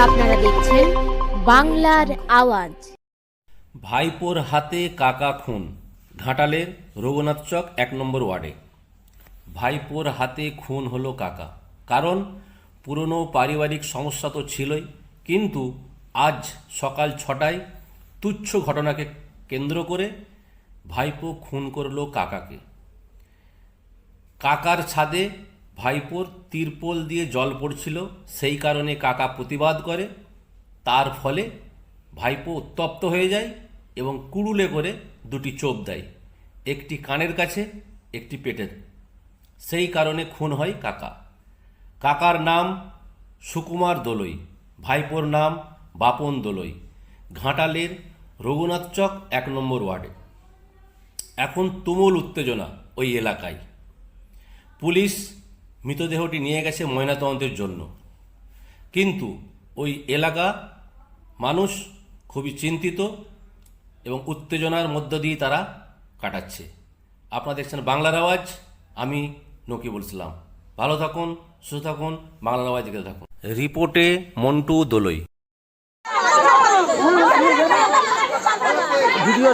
দেখছেন বাংলার আওয়াজ। ভাইপোর হাতে কাকা খুন ঘাটালের রঘুনাথ চক এক নম্বর ওয়ার্ডে। ভাইপোর হাতে খুন হলো কাকা। কারণ পুরনো পারিবারিক সমস্যা তো ছিলই, কিন্তু আজ সকাল ছটায় তুচ্ছ ঘটনাকে কেন্দ্র করে ভাইপো খুন করল কাকাকে। কাকার ছাদে ভাইপোর তিরপল দিয়ে জল পড়ছিল, সেই কারণে কাকা প্রতিবাদ করে। তার ফলে ভাইপো উত্তপ্ত হয়ে যায় এবং কুড়ুলে করে দুটি চোপ দেয়, একটি কানের কাছে, একটি পেটের। সেই কারণে খুন হয় কাকা। কাকার নাম সুকুমার দোলই, ভাইপোর নাম বাপন দোলই। ঘাটালের রঘুনাথ চক এক নম্বর ওয়ার্ডে। এখন তুমুল উত্তেজনা ওই এলাকায়। পুলিশ মৃতদেহটি নিয়ে গেছে ময়নাতদন্তের জন্য। কিন্তু ওই এলাকা মানুষ খুবই চিন্তিত এবং উত্তেজনার মধ্য দিয়ে তারা কাটাচ্ছে। আপনারা দেখছেন বাংলার আওয়াজ আমি নকিবুল ইসলাম। ভালো থাকুন সুস্থ থাকুন বাংলার আওয়াজ দেখতে থাকুন। রিপোর্টে মন্টু দোলই। ভিডিও